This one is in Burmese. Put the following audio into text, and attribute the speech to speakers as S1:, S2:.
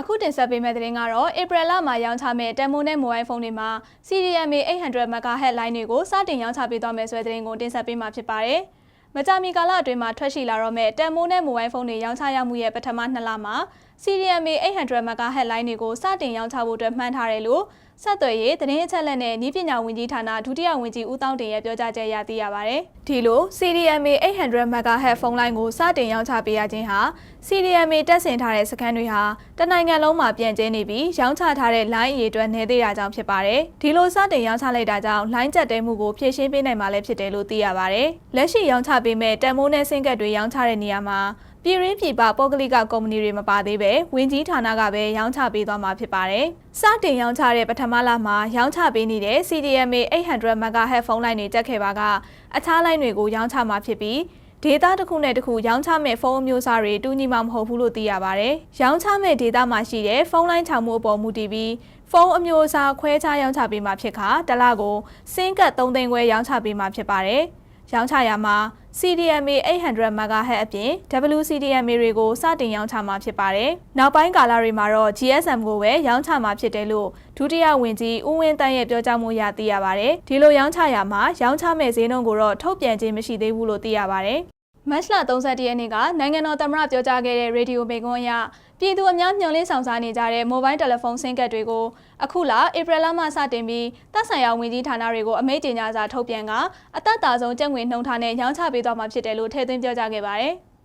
S1: အခုတင်ဆက်ပေးမယ့်သတင်းကတော့ဧပြီလမှာရောင်းချမယ့်တန်မိုးနဲ့မိုဘိုင်းဖုန်းတွေမှာ CDMA 800 MHz line တွေကိုစတင်ရောင်းချပေးသွားမယ်ဆိုတဲ့သတင်းကိုတင်ဆက်ပေးမှာဖြစ်ပါတယ်။မကြာမီကာလအတွင်းမှာထွက်ရှိလာတော့မယ့်တန်မိုးနဲ့မိုဘိုင်းဖုန်းတွေရောင်းချရမှုရဲ့ပထမနှစ်လမှာ CDMA 800 MHz line တွေကိုစတင်ရောင်းချဖို့အတွက်မှန်းထားတယ်လို့ ဆက်သွယ်ရေးသတင်းအချက်အလက်နဲ့ဤပညာဝန်ကြီးဌာနဒုတိယဝန်ကြီးဦးတောင်းတင်ရဲ့ပြောကြားချက်အရသိရပါတယ်။ဒီလို CDMA 800 MHz ဖုန်းလိုင်းကိုစတင်ရောင်းချပေးရခြင်းဟာ CDMA တက်ဆင်ထားတဲ့စကန်တွေဟာတနိုင်ငံလုံးမှာပြန့်ကျဲနေပြီးရောင်းချထားတဲ့ line အရေအတွက်နည်းသေးတာကြောင့်ဖြစ်ပါတယ်။ဒီလိုစတင်ရောင်းချလိုက်တာကြောင့် line ကျက်တဲမှုကိုဖြည့်ရှင်းပေးနိုင်မှာလည်းဖြစ်တယ်လို့သိရပါတယ်။လက်ရှိရောင်းချပေးမဲ့တန်မိုးနဲ့စင်ကတ်တွေရောင်းချတဲ့နေရာမှာ ပြည်ရင်းပြည်ပပုဂ္ဂလိကကုမ္ပဏီတွေမပါသေးပဲဝင်ကြီးဌာနကပဲရောင်းချပေးသွားမှာဖြစ်ပါတယ်။စတင်ရောင်းချတဲ့ပထမလမှာရောင်းချပေးနေတဲ့ CDMA 800 MHz ဖုန်းလိုင်းတွေတက်ခဲ့ပါကအခြားလိုင်းတွေကိုရောင်းချမှာဖြစ်ပြီးဒေတာတစ်ခုနဲ့တစ်ခုရောင်းချမဲ့ဖုန်းအမျိုးအစားတွေတူညီမှာမဟုတ်ဘူးလို့သိရပါတယ်။ရောင်းချမဲ့ဒေတာမှာရှိတဲ့ဖုန်းလိုင်းချောင်မှုအပေါ်မူတည်ပြီးဖုန်းအမျိုးအစားခွဲခြားရောင်းချပေးမှာဖြစ်ခါတစ်လကိုစင်းကတ်3သိန်းခွဲရောင်းချပေးမှာဖြစ်ပါတယ်။ ရောင်းချရမှာ CDMA 800 MHz အပြင် WCDMA တွေကိုစတင်ရောင်းချမှာဖြစ်ပါတယ်။နောက်ပိုင်းကာလတွေမှာတော့ GSM ကိုပဲရောင်းချမှာဖြစ်တယ်လို့ဒုတိယဝန်ကြီးဦးဝင်းတန်းရဲ့ပြောကြားမှုအရသိရပါတယ်။ဒီလိုရောင်းချရမှာရောင်းချမဲ့ဈေးနှုန်းကိုတော့ထုတ်ပြန်ခြင်းမရှိသေးဘူးလို့သိရပါတယ်။ မတ်လ31ရက်နေ့ကနိုင်ငံတော်သမ္မတပြောကြားခဲ့တဲ့ရေဒီယိုမိန့်ခွန်းအရပြည်သူအများမျှော်လင့်ဆောင်စားနေကြတဲ့မိုဘိုင်းတယ်လီဖုန်းဆင်းကတ်တွေကိုအခုလဧပြီလမှစတင်ပြီးတပ်ဆိုင်ရာဝန်ကြီးဌာနတွေကိုအမိန့်ကြေညာစာထုတ်ပြန်ကအသက်တာဆုံးကျပ်ငွေနှုန်းထားနဲ့ရောင်းချပေးသွားမှာဖြစ်တယ်လို့ထည့်သွင်းပြောကြားခဲ့ပါတယ်။